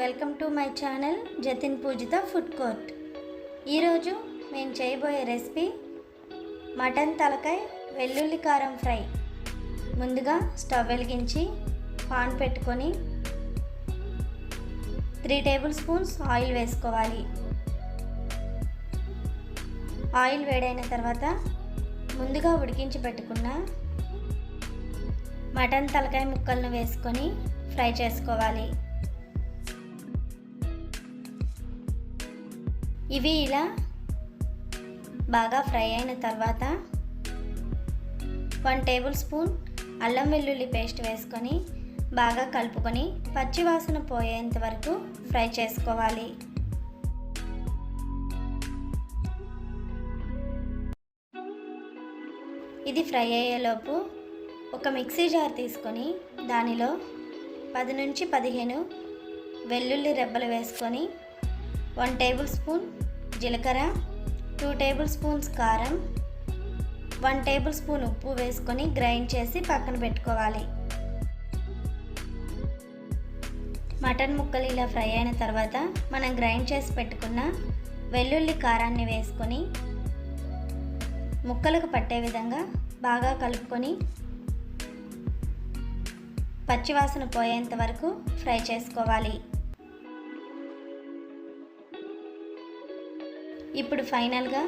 Welcome to my channel Jatin Pujitha food court. ఈరోజు మేము చేయబోయే రెసిపీ మటన్ తలకాయ వెల్లుల్లి కారం ఫ్రై. ముందుగా స్టవ్ వెలిగించి పాన్ పెట్టుకొని త్రీ టేబుల్ స్పూన్స్ ఆయిల్ వేసుకోవాలి. ఆయిల్ వేడైన తర్వాత ముందుగా ఉడికించి పెట్టుకున్న మటన్ తలకాయ ముక్కలను వేసుకొని ఫ్రై చేసుకోవాలి. ఇవి ఇలా బాగా ఫ్రై అయిన తర్వాత వన్ టేబుల్ స్పూన్ అల్లం వెల్లుల్లి పేస్ట్ వేసుకొని బాగా కలుపుకొని పచ్చివాసన పోయేంత వరకు ఫ్రై చేసుకోవాలి. ఇది ఫ్రై అయ్యేలోపు ఒక మిక్సీ జార్ తీసుకొని దానిలో పది నుంచి పదిహేను వెల్లుల్లి రెబ్బలు వేసుకొని వన్ టేబుల్ స్పూన్ జీలకర్ర టూ టేబుల్ స్పూన్స్ కారం వన్ టేబుల్ స్పూన్ ఉప్పు వేసుకొని గ్రైండ్ చేసి పక్కన పెట్టుకోవాలి. మటన్ ముక్కలు ఇలా ఫ్రై అయిన తర్వాత మనం గ్రైండ్ చేసి పెట్టుకున్న వెల్లుల్లి కారాన్ని వేసుకొని ముక్కలకు పట్టే విధంగా బాగా కలుపుకొని పచ్చివాసన పోయేంత వరకు ఫ్రై చేసుకోవాలి. ఇప్పుడు ఫైనల్గా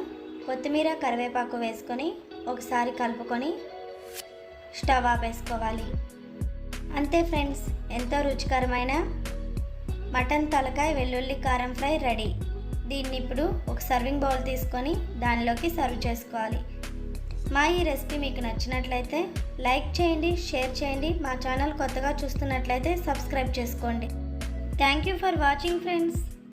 కొత్తిమీర కరివేపాకు వేసుకొని ఒకసారి కలుపుకొని స్టవ్ ఆపేసుకోవాలి. అంతే ఫ్రెండ్స్ ఎంతో రుచికరమైన మటన్ తలకాయ వెల్లుల్లి కారం ఫ్రై రెడీ. దీన్ని ఇప్పుడు ఒక సర్వింగ్ బౌల్ తీసుకొని దానిలోకి సర్వ్ చేసుకోవాలి. మా ఈ రెసిపీ మీకు నచ్చినట్లయితే లైక్ చేయండి షేర్ చేయండి మా ఛానల్ కొత్తగా చూస్తున్నట్లయితే సబ్స్క్రైబ్ చేసుకోండి. Thank you for watching friends.